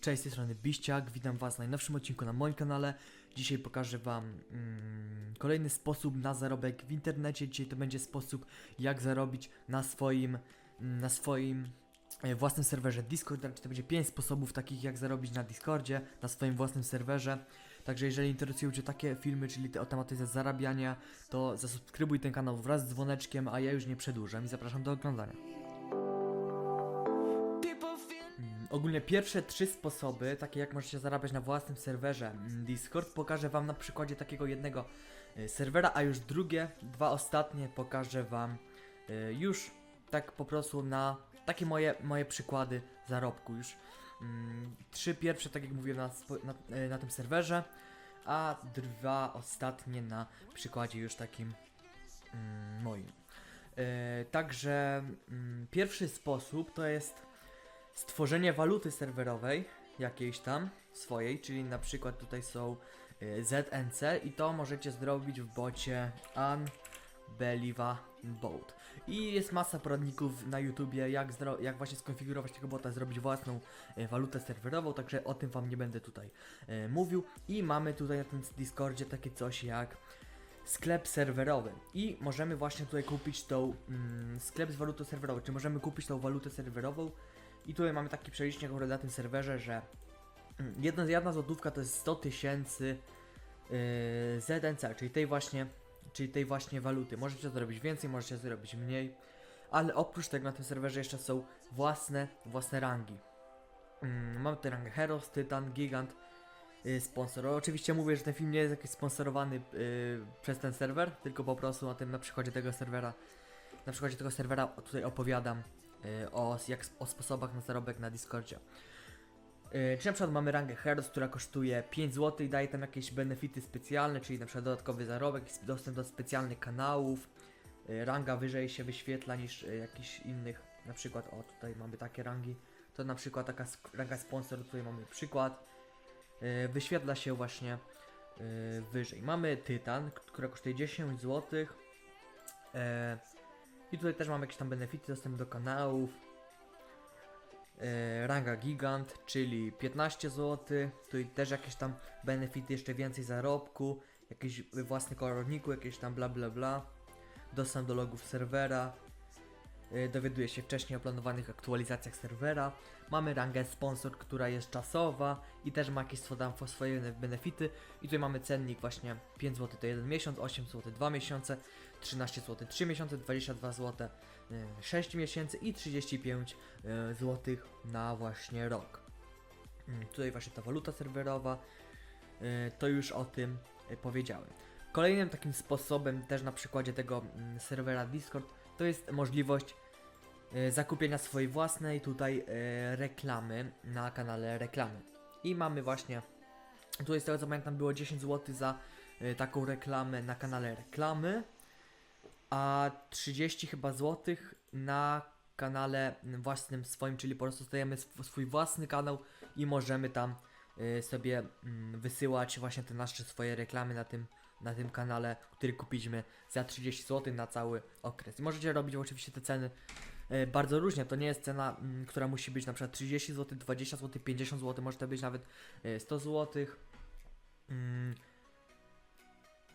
Cześć, z tej strony Biściak, witam was w najnowszym odcinku na moim kanale. Dzisiaj pokażę wam mm, kolejny sposób na zarobek w internecie. Dzisiaj to będzie sposób jak zarobić na swoim, mm, na swoim e, własnym serwerze Discord. Znaczy to będzie 5 sposobów takich jak zarobić na Discordzie, na swoim własnym serwerze. Także jeżeli interesują Cię takie filmy, czyli te o tematy zarabiania, to zasubskrybuj ten kanał wraz z dzwoneczkiem, a ja już nie przedłużam i zapraszam do oglądania. Ogólnie pierwsze trzy sposoby, takie jak możecie zarabiać na własnym serwerze mm, Discord, pokażę wam na przykładzie takiego jednego y, serwera, a już drugie, dwa ostatnie pokażę wam y, już tak po prostu na takie moje, moje przykłady zarobku już. Mm, Trzy pierwsze, tak jak mówiłem, na, na, y, na tym serwerze, a dwa ostatnie na przykładzie już takim mm, moim. Także pierwszy sposób to jest stworzenie waluty serwerowej jakiejś tam swojej, czyli na przykład tutaj są y, ZNC i to możecie zrobić w bocie Unbelieva Bot. I jest masa poradników na YouTubie, jak, jak właśnie skonfigurować tego bota, zrobić własną y, walutę serwerową, także o tym wam nie będę tutaj y, mówił. I mamy tutaj na tym Discordzie takie coś jak sklep serwerowy i możemy właśnie tutaj kupić tą mm, sklep z walutą serwerową, czy możemy kupić tą walutę serwerową i tutaj mamy taki przelicznik na tym serwerze, że mm, jedna, jedna złotówka to jest 100 tysięcy yy, ZNC, czyli tej właśnie, czyli tej właśnie waluty. Możecie zrobić więcej, możecie zrobić mniej, ale oprócz tego na tym serwerze jeszcze są własne, własne rangi. Mm, mamy tutaj rangę Heroes, Tytan, Gigant, yy, sponsor. Oczywiście mówię, że ten film nie jest jakiś sponsorowany yy, przez ten serwer, tylko po prostu na tym na przykładzie tego serwera, na przykładzie tego serwera tutaj opowiadam o, jak, o sposobach na zarobek na Discordzie. Y, Czy na przykład mamy rangę Heroes, która kosztuje 5 zł i daje tam jakieś benefity specjalne, czyli na przykład dodatkowy zarobek, dostęp do specjalnych kanałów. Y, Ranga wyżej się wyświetla niż y, jakichś innych, na przykład o tutaj mamy takie rangi. To na przykład taka ranga sponsor, tutaj mamy przykład. Y, Wyświetla się właśnie y, wyżej. Mamy Tytan, która kosztuje 10 zł. I tutaj też mamy jakieś tam benefity, dostęp do kanałów. E, ranga Gigant, czyli 15 zł. Tutaj też jakieś tam benefity, jeszcze więcej zarobku. Jakiś własny kolorniku, jakieś tam bla bla bla. Dostęp do logów serwera. E, dowiaduje się wcześniej o planowanych aktualizacjach serwera. Mamy rangę sponsor, która jest czasowa i też ma jakieś tam swoje benefity. I tutaj mamy cennik właśnie 5 zł to 1 miesiąc, 8 zł 2 miesiące, 13 zł 3 miesiące, 22 zł 6 miesięcy i 35 zł na właśnie rok. Mm, Tutaj właśnie ta waluta serwerowa, y, to już o tym y, powiedziałem. Kolejnym takim sposobem, też na przykładzie tego mm, serwera Discord, to jest możliwość zakupienia swojej własnej tutaj reklamy na kanale reklamy. I mamy właśnie, tutaj z tego co pamiętam było 10 zł za taką reklamę na kanale reklamy, a 30 chyba złotych na kanale własnym swoim, czyli po prostu stajemy sw- swój własny kanał i możemy tam y, sobie mm, wysyłać właśnie te nasze swoje reklamy na tym, na tym kanale, który kupiliśmy za 30 zł na cały okres. I możecie robić oczywiście te ceny y, bardzo różnie. To nie jest cena, mm, która musi być na przykład 30 zł, 20 zł, 50 zł, może to być nawet y, 100 zł.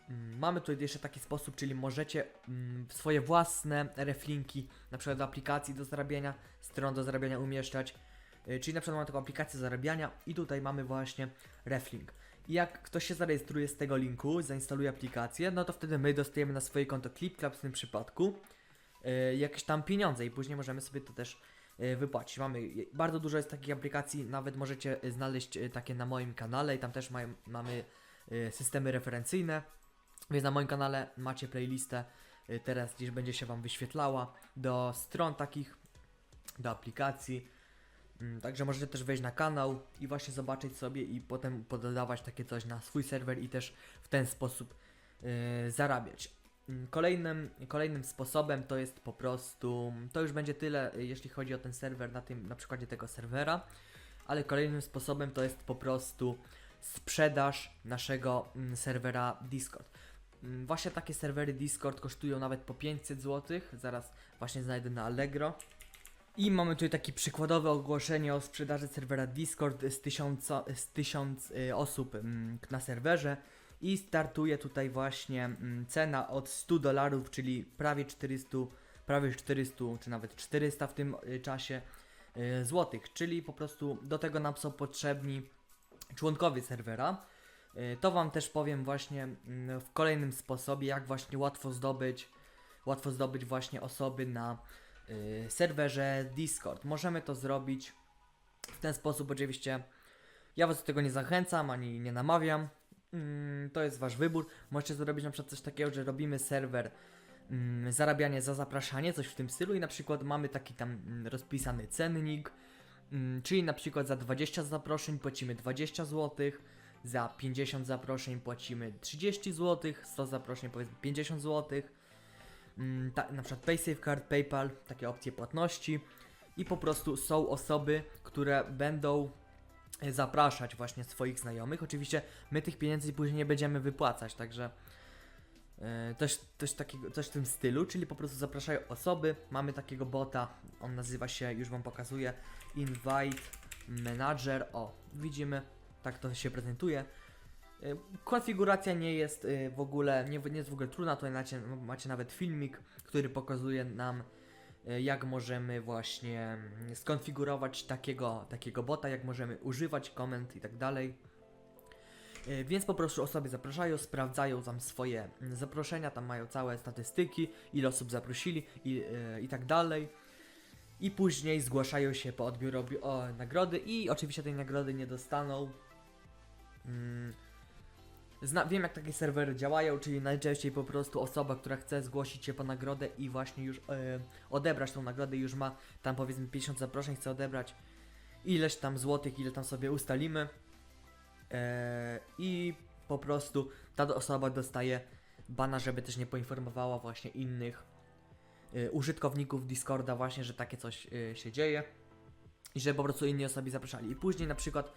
Mm, Mamy tutaj jeszcze taki sposób, czyli możecie mm, swoje własne reflinki, na przykład do aplikacji do zarabiania, stron do zarabiania umieszczać. Y, Czyli na przykład mamy taką aplikację zarabiania i tutaj mamy właśnie reflink. I jak ktoś się zarejestruje z tego linku, zainstaluje aplikację, no to wtedy my dostajemy na swoje konto ClipClap w tym przypadku y, jakieś tam pieniądze i później możemy sobie to też y, wypłacić. Mamy bardzo dużo jest takich aplikacji, nawet możecie znaleźć takie na moim kanale i tam też mają, mamy systemy referencyjne. Więc na moim kanale macie playlistę, y, teraz gdzieś będzie się Wam wyświetlała do stron takich, do aplikacji. Mm, Także możecie też wejść na kanał i właśnie zobaczyć sobie i potem pododawać takie coś na swój serwer i też w ten sposób y, zarabiać. Mm, Kolejnym, kolejnym sposobem to jest po prostu, to już będzie tyle, y, jeśli chodzi o ten serwer na tym, na przykładzie tego serwera, ale kolejnym sposobem to jest po prostu sprzedaż naszego mm, serwera Discord. Mm, Właśnie takie serwery Discord kosztują nawet po 500 zł. Zaraz właśnie znajdę na Allegro. I mamy tutaj takie przykładowe ogłoszenie o sprzedaży serwera Discord z tysiąca, z tysiąc y, osób mm, na serwerze i startuje tutaj właśnie mm, cena od 100 dolarów, czyli prawie 400, prawie 400 czy nawet 400 w tym y, czasie y, złotych, czyli po prostu do tego nam są potrzebni członkowie serwera. Y, To Wam też powiem właśnie mm, w kolejnym sposobie, jak właśnie łatwo zdobyć, łatwo zdobyć właśnie osoby na y, serwerze Discord. Możemy to zrobić w ten sposób, oczywiście. Ja Was do tego nie zachęcam ani nie namawiam. Mm, To jest Wasz wybór. Możecie zrobić na przykład coś takiego, że robimy serwer mm, zarabianie za zapraszanie, coś w tym stylu i na przykład mamy taki tam rozpisany cennik, czyli na przykład za 20 zaproszeń płacimy 20 zł, za 50 zaproszeń płacimy 30 zł, 100 zaproszeń powiedzmy 50 zł. Mm, ta, na przykład PaySafeCard, PayPal, takie opcje płatności i po prostu są osoby, które będą e, zapraszać właśnie swoich znajomych. Oczywiście my tych pieniędzy później nie będziemy wypłacać, także e, coś, coś, takiego, coś w tym stylu, czyli po prostu zapraszają osoby. Mamy takiego bota, on nazywa się, już Wam pokazuję, Invite Manager. O, widzimy, tak to się prezentuje. Y, Konfiguracja nie jest y, w ogóle, nie, nie jest w ogóle trudna, tutaj macie, macie nawet filmik, który pokazuje nam y, jak możemy właśnie mm, skonfigurować takiego, takiego bota, jak możemy używać komend i tak dalej. Więc po prostu osoby zapraszają, sprawdzają tam swoje mm, zaproszenia, tam mają całe statystyki, ile osób zaprosili i, i tak dalej. I później zgłaszają się po odbiór nagrody i oczywiście tej nagrody nie dostaną. Mm, Zna, wiem jak takie serwery działają, czyli najczęściej po prostu osoba, która chce zgłosić się po nagrodę i właśnie już e, odebrać tą nagrodę, już ma tam powiedzmy 50 zaproszeń, chce odebrać ileś tam złotych, ile tam sobie ustalimy e, i po prostu ta osoba dostaje bana, żeby też nie poinformowała właśnie innych e, użytkowników Discorda właśnie, że takie coś e, się dzieje i żeby po prostu inni osoby zapraszali. I później na przykład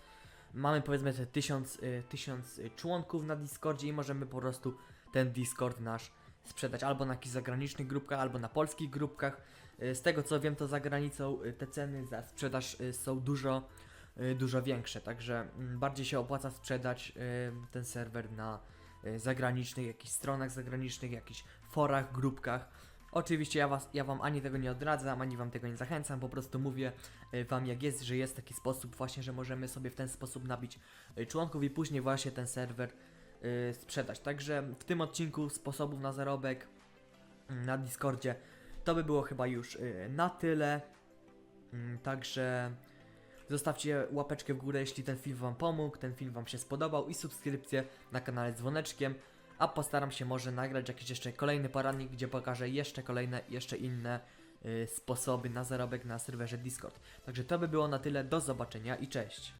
mamy powiedzmy te tysiąc, y, tysiąc y, członków na Discordzie i możemy po prostu ten Discord nasz sprzedać albo na jakichś zagranicznych grupkach, albo na polskich grupkach. Y, Z tego co wiem, to za granicą y, te ceny za sprzedaż y, są dużo, y, dużo większe, także mm, bardziej się opłaca sprzedać y, ten serwer na y, zagranicznych, jakichś stronach zagranicznych, jakichś forach, grupkach. Oczywiście ja, was, ja wam ani tego nie odradzam, ani wam tego nie zachęcam, po prostu mówię y, wam jak jest, że jest taki sposób właśnie, że możemy sobie w ten sposób nabić y, członków i później właśnie ten serwer y, sprzedać. Także w tym odcinku sposobów na zarobek mm, na Discordzie to by było chyba już y, na tyle. Mm, Także zostawcie łapeczkę w górę, jeśli ten film wam pomógł, ten film wam się spodobał i subskrypcję na kanale dzwoneczkiem. A postaram się może nagrać jakiś jeszcze kolejny poradnik, gdzie pokażę jeszcze kolejne, jeszcze inne y, sposoby na zarobek na serwerze Discord. Także to by było na tyle, do zobaczenia i cześć.